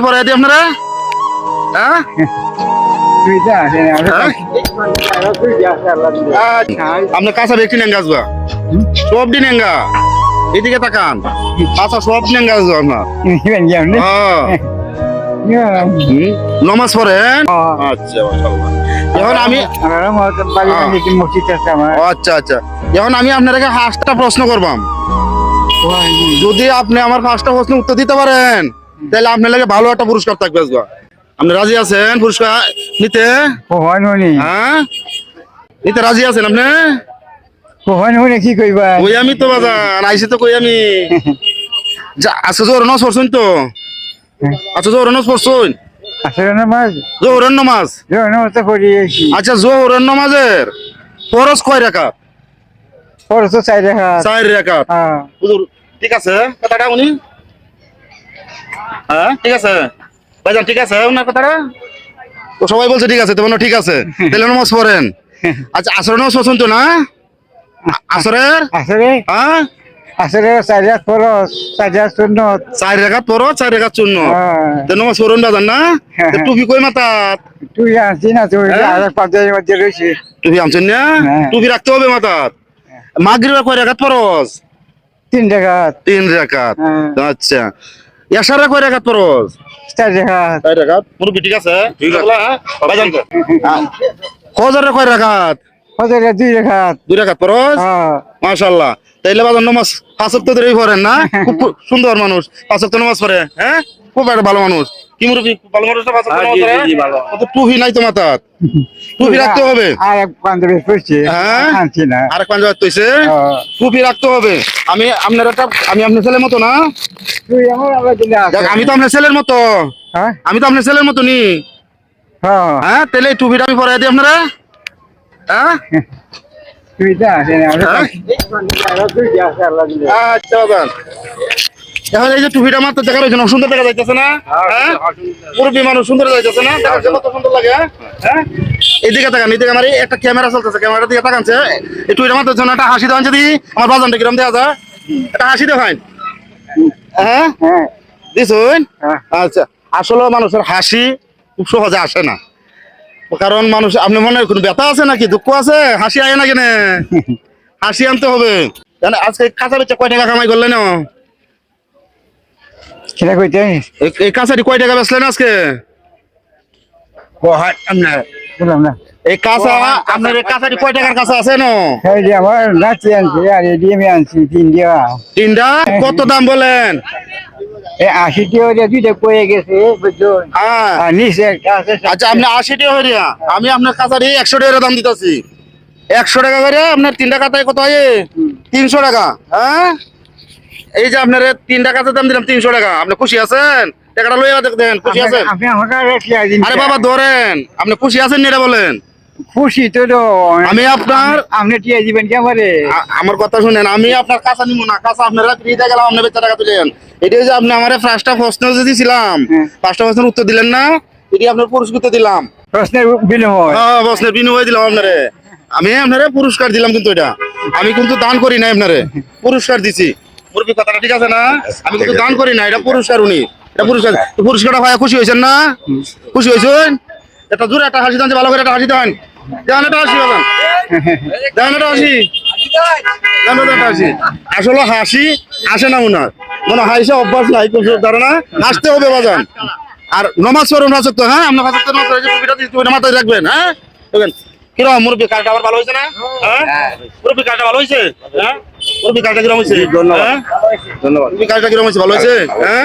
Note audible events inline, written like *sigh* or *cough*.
পড়াই আপনারা। হ্যাঁ? হ্যাঁ? আপনার সব দিন এদিকে তাকান। কাঁচা সব হ্যাঁ। নমাজ আচ্ছা আমি আচ্ছা আচ্ছা। এখন আমি আপনাকে পাঁচটা প্রশ্ন করবাম। যদি আপনি আমার পাঁচটা প্রশ্ন উত্তর দিতে পারেন। তাহলে আপনার লাগে ভালো একটা পুরস্কার থাকবে আজকে। আপনি রাজি আছেন? পুরস্কার নিতে? হ্যাঁ নিতে রাজি আছেন আপনি? কোহন কি কইবা? কই আমি তো বাজান আইসি তো কই আমি যা আচ্ছা জোর নস পড়ছুন তো? আচ্ছা জোর নস পড়ছুন? আসলে না মাছ জোহর নমাজ? যখন মত করি এসি আচ্ছা নমাজের ফরজ কয় রাকাত? পরে তো চার হ্যাঁ। ঠিক আছে কথাটা উনি হ্যাঁ ঠিক আছে। ভাইজান ঠিক আছে ওনার কথাটা? তো সবাই বলছে ঠিক আছে তো ঠিক আছে। *laughs* তাহলে নমাজ পড়েন আচ্ছা আসর নমাজ পড়ছেন তো না? আসরের? আসলে হ্যাঁ? রাত রাত শূন্য চার রেখাত পড়ো চার রেখাত চূন্য হ্যাঁ। তো নমাজ পড়ুন বাজান না? টুপি কই মাথাত তুই আসছি না তুই হ্যাঁ? আর এক মধ্যে রয়েছে। টুপি আনছেন না? হ্যাঁ। টুপি রাখতে হবে মাথাত মাগরিবের কয় রেখাত পরস? তিন টাকা তিন রেখাত হ্যাঁ। আচ্ছা। এশারে কয় রেখাত পরস চার কয় রেখাত। মুরব্বি ঠিক আছে? ঠিক আছে। ভাইজান হজারে কয় রেখাত? হজরে দুই রাখাত। দুই রেখাত পরস হ্যাঁ। মাশাআল্লাহ। তাইলে বাজান নমাজ পাঁচ তো ধরেই পড়েন না? *laughs* খুব সুন্দর মানুষ। পাঁচ তো নমাজ পড়ে হ্যাঁ? খুব একটা ভালো মানুষ। কি মুরব্বি? ভালো মানুষ না? পড়ে তো টুপি নাই তো মাথাত টুপি রাখতে হবে। আর এক বান্ধবী পড়ছে হ্যাঁ? আনছি না। আরেক পাঞ্জাব তৈছে হ্যাঁ। টুপি রাখতে হবে। আমি আপনার একটা আমি আপনার ছেলের মতো না? তুই আমার আবার দিলে আসে। আমি তো আপনার ছেলের মতো। হ্যাঁ? আমি তো আপনার ছেলের মতো নি হ্যাঁ। হ্যাঁ তাহলে এই টুপিটা আমি পরাই দিই আপনারা? হ্যাঁ? হ্যাঁ? আচ্ছা এখন এই যে টুপিটা মাত্র দেখা রয়েছে সুন্দর দেখা যাইতেছে না হ্যাঁ মুরব্বী মানুষ সুন্দর যাইতেছে না দেখা যাচ্ছে কত সুন্দর লাগে হ্যাঁ? হ্যাঁ। এইদিকে তাকান এইদিকে আমার একটা ক্যামেরা চলতেছে ক্যামেরা দিকে তাকানছে এই টুপিটা মাত্র জন্য একটা হাসি দেওয়ান যদি আমার বাজানটা কিরম দেওয়া যায়? একটা হাসি দেখান। হ্যাঁ? হ্যাঁ। দিছুন? হ্যাঁ। আচ্ছা আসলে মানুষের হাসি খুব সহজে আসে না। কারণ মানুষ আপনি মনে হয় কোনো ব্যথা আছে নাকি? দুঃখ আছে? হাসি আয় না কেনে? *laughs* হাসি আনতে হবে। আজকে কাঁচা বেচে কয় টাকা কামাই করলেন? সেটা কইতে এই- এই কয় টাকা বেচলেন আজকে? আপনার না। এই কাঁচা আপনার এই কাঁচাটি কয় টাকার কাঁচা আছে না এই যে আমার আনছি আর আমি আনছি তিন দিয়া। তিনটা? কত দাম বলেন? এই আশি টাকা দুইটা পড়ে গেছে বুঝছ? হ্যাঁ। নিচে আচ্ছা আপনি আশি টাকা হইয়া আমি আপনার কাঁচাটি একশো টাকা দাম দিতেছি। একশো টাকা করে আপনার তিনটা কাঁচায় কত হয়? তিনশো টাকা হ্যাঁ? এই যে আপনার এই তিনটা কাঁচার দাম দিলাম তিনশো টাকা। আপনি খুশি আছেন? টাকাটা লইয়া দেখেন খুশি আছেন? আপনি আমাকে আরে বাবা ধরেন। আপনি খুশি আছেন নি এটা বলেন। খুশি তো আমি আপনার আপনি টিয়া দিবেন কি আমারে? আমার কথা শুনেন আমি আপনার কাঁচা নিব না। কাঁচা আপনারা ফ্রিতে গেলাম আপনি বেচা টাকা তুলেন এটা যে আপনি আমার পাঁচটা প্রশ্ন যে দিছিলাম। হ্যাঁ। পাঁচটা প্রশ্নের উত্তর দিলেন না এটি আপনার পুরস্কৃত দিলাম। প্রশ্নের বিনিময়। হ্যাঁ প্রশ্নের বিনিময় দিলাম আপনারে। আমি আপনারে পুরস্কার দিলাম কিন্তু এটা। আমি কিন্তু দান করি না আপনারে। পুরস্কার দিছি। মুরব্বী কথাটা ঠিক আছে না? আমি কিন্তু দান করি না এটা পুরস্কার উনি। এটা পুরস্কার পুরস্কারটা ভাই খুশি হয়েছেন না? খুশি হয়েছেন? একটা জোরে একটা হাসি দেন যে ভালো করে একটা হাসি দেন। দেন একটা হাসি দেন দেন একটা হাসি। আসলে হাসি আসে না উনার। মনে হাসি অভ্যাস নাই ধারণা হাসতে হবে বাজান। আর নমাজ পড়ুন হাসত তো হ্যাঁ? নমাজ মাথায় রাখবেন হ্যাঁ? দেখবেন কিরম মুরব্বী কার্ডটা আবার ভালো হয়েছে না? হ্যাঁ? মুরব্বী কার্ডটা ভালো হয়েছে? হ্যাঁ? মুরব্বী কাজটা কিরম হয়েছে? ধন্যবাদ। ধন্যবাদ। মুরব্বী কীরকম কিরম হয়েছে? ভালো হয়েছে? হ্যাঁ?